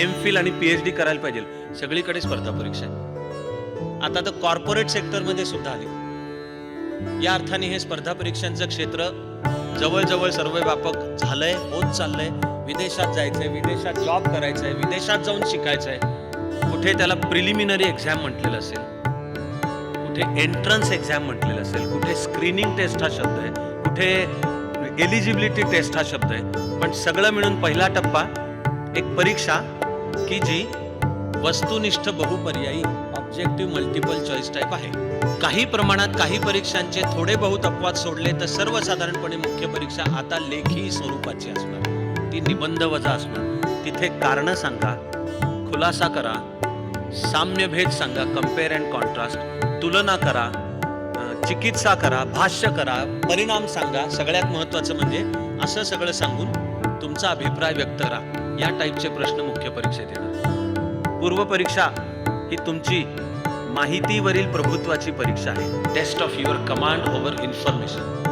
M Phil आणि P H D करायला पाहिजे. सगळीकडे स्पर्धा परीक्षा आहे. आता तर कॉर्पोरेट सेक्टरमध्ये सुद्धा आली. या अर्थाने हे स्पर्धा परीक्षांचं क्षेत्र जवळजवळ सर्व व्यापक झालंय होत चाललंय. विदेशात जायचंय विदेशात जॉब करायचंय विदेशात जाऊन शिकायचंय. कुठे त्याला प्रिलिमिनरी एक्झाम म्हटलेलं असेल कुठे एंट्रन्स एक्झाम म्हटलेलं असेल कुठे स्क्रीनिंग टेस्ट हा शब्द आहे कुठे एलिजिबिलिटी टेस्ट हा शब्द आहे. पण सगळं मिळून पहिला टप्पा एक परीक्षा की जी वस्तुनिष्ठ बहुपर्यायी ऑब्जेक्टिव्ह मल्टिपल चॉईस टाईप आहे. काही प्रमाणात काही परीक्षांचे थोडे बहुत अपवाद सोडले तर सर्वसाधारणपणे मुख्य परीक्षा आता लेखी स्वरूपाची असणार. ती निबंध वजा असणार. तिथे कारणं सांगा खुलासा करा साम्यभेद सांगा कंपेअर अँड कॉन्ट्रास्ट तुलना करा चिकित्सा करा भाष्य करा परिणाम सांगा. सगळ्यात महत्त्वाचं म्हणजे असं सगळं सांगून तुमचा अभिप्राय व्यक्त करा. या टाईपचे प्रश्न मुख्य परीक्षेत येतात. पूर्व परीक्षा ही तुमची माहितीवरील प्रभुत्वाची परीक्षा आहे. Test of your command over information